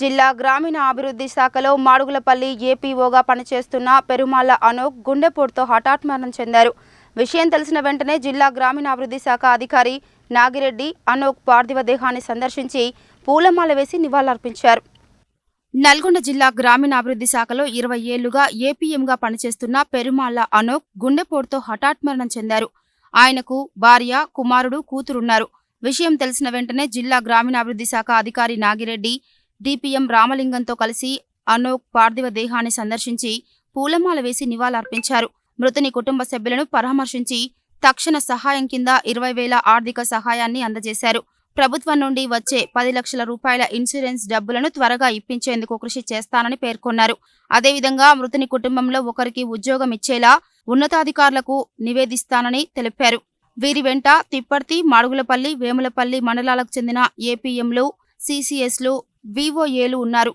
జిల్లా గ్రామీణ అభివృద్ధి శాఖలో మాడుగులపల్లి ఏపీఓగా పనిచేస్తున్న పెరుమాళ్ళ అనోక్ గుండెపోటుతో హఠాత్ మరణం చెందారు. విషయం తెలిసిన వెంటనే జిల్లా గ్రామీణాభివృద్ధి శాఖ అధికారి నాగిరెడ్డి అనోక్ పార్థివ దేహాన్ని సందర్శించి పూలమాల వేసి నివాళులర్పించారు. నల్గొండ జిల్లా గ్రామీణాభివృద్ధి శాఖలో ఇరవై ఏళ్ళుగా ఏపీఎంగా పనిచేస్తున్న పెరుమాళ్ళ అనోక్ గుండెపోటుతో హఠాత్ మరణం చెందారు. ఆయనకు భార్య కుమారుడు కూతురున్నారు. విషయం తెలిసిన వెంటనే జిల్లా గ్రామీణాభివృద్ధి శాఖ అధికారి నాగిరెడ్డి డిపిఎం రామలింగంతో కలిసి అనోక్ పార్థివ దేహాన్ని సందర్శించి పూలమాల వేసి నివాళులర్పించారు. మృతుని కుటుంబ సభ్యులను పరామర్శించి తక్షణ సహాయం కింద ఇరవై వేల ఆర్థిక సహాయాన్ని అందజేశారు. ప్రభుత్వం నుండి వచ్చే పది లక్షల రూపాయల ఇన్సూరెన్స్ డబ్బులను త్వరగా ఇప్పించేందుకు కృషి చేస్తానని పేర్కొన్నారు. అదేవిధంగా మృతుని కుటుంబంలో ఒకరికి ఉద్యోగం ఇచ్చేలా ఉన్నతాధికారులకు నివేదిస్తానని తెలిపారు. వీరి వెంట తిప్పర్తి మాడుగులపల్లి వేములపల్లి మండలాలకు చెందిన ఏపీఎంలు సిసిఎస్లు విఓఏలు ఉన్నారు.